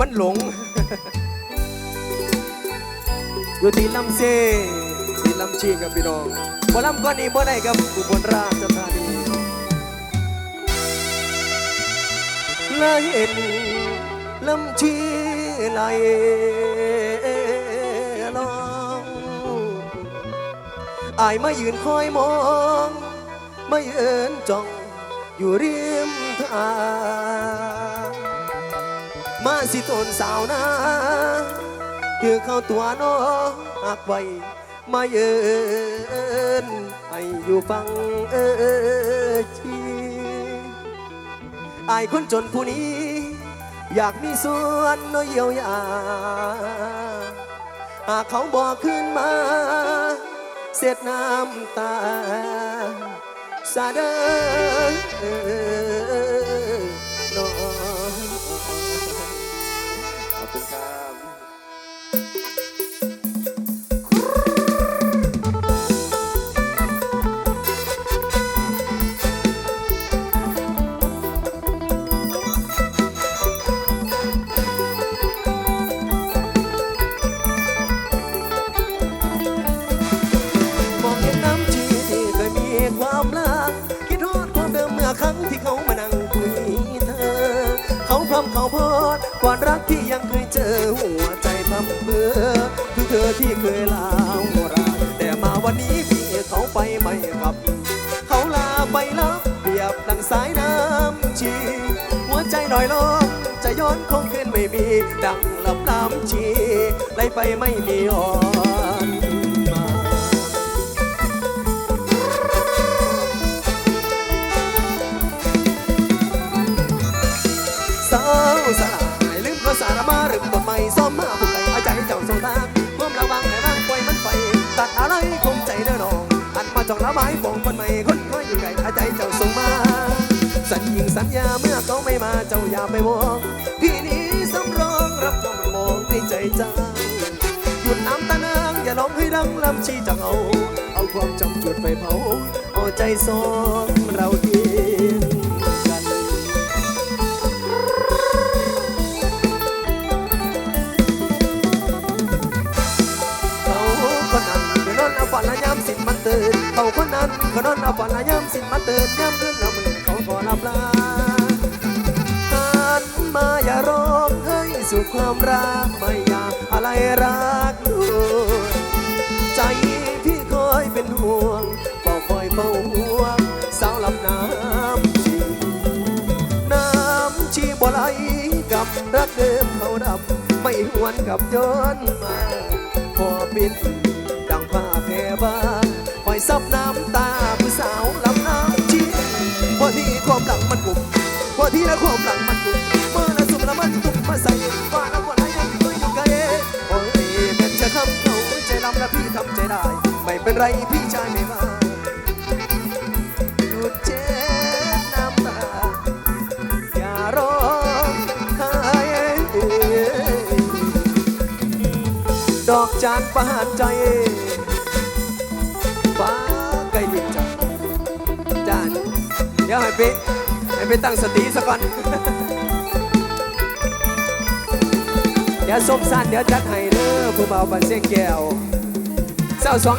มันหลง อยู่ที่ลำเซที่ลำชีกับพี่น้องบ่ลำก้อนนี้บ่ได้กับอุบลราชธานีและเห็นลำชีไหลลองอายมายืนคอยมอง ไมายืนจ้องอยู่ริมทาง มาสิตนสาวนาคือเข้าตัวน้องหักไว้มาเยินให้อยู่ฟังเออชีไอคนจนผู้นี้ อยากมีส่วนน้อยเยียวยาหากเขาบอกขึ้นมา เสียดน้ำตา สาเดอ เขาพรำเขาโพดความรักที่ยังเคยเจอหัวใจพัมเบื่อคือเธอที่เคยลารักแต่มาวันนี้พี่เขาไปไม่กลับ เขาลาไปแล้วเปรียบดังสายน้ำชี หัวใจลอยลงจะย้อนคงขึ้นไม่มี ดังลำน้ำชีไหลไปไม่มีอ่อ ตัดอะไรคงใจเด้อน้อง อันมาจองละไม้ฟองคนใหม่คนน้อยอยู่ไกลอาใจเจ้าส่งมา สัญญิงสัญญาเมื่อเขาไม่มาเจ้าอย่าไปมองพี่นี้สำรองรับจ้องมองในใจจังหยุดน้ำตาเนืองอย่าร้องให้ดังลำชีจังเอา เอาความจำจุดไฟเผาเอาใจสองเรา เขาคนนั้นก็นอนเอาฝันละย้ำสินมันเตือนย้ำเรื่องละมือเขาขอลำลาหันมาอย่าร้องให้สู่ความรักไม่อยากอะไรรักด้วยใจพี่คอยเป็นห่วงเฝ้าคอยเฝ้าห่วงสาวลำน้ำชีน้ำชีบ่ไหลกับรักเดิมเขาดับ ไม่หวนกลับย้อนมาพอปิดดังผ้าแพร่บา ซับน้ำตาผู้สาวลำน้ำชีพอที่ความหลังมันกุมพอที่แล้วความหลังมันกุมเมื่อละสุมละมันตุกมาใส่ว่าแล้วคนไหนยังตัวอยู่ไกลโอ้ยเป็นจะคำเขาใจลำและพี่ทำใจได้ ไม่เป็นไรพี่ชายไม่มาหยุดเช็ดน้ำตาอย่าร้องไห้ดอกจานประหารใจ ดี๋ยวให้ไปให้ไปตั้งสติสักก่อน เดี๋ยวส้มสั้นเดี๋ยวจัดให้เด้อผู้เบาบันเสียงแก้วเศร้าสองแล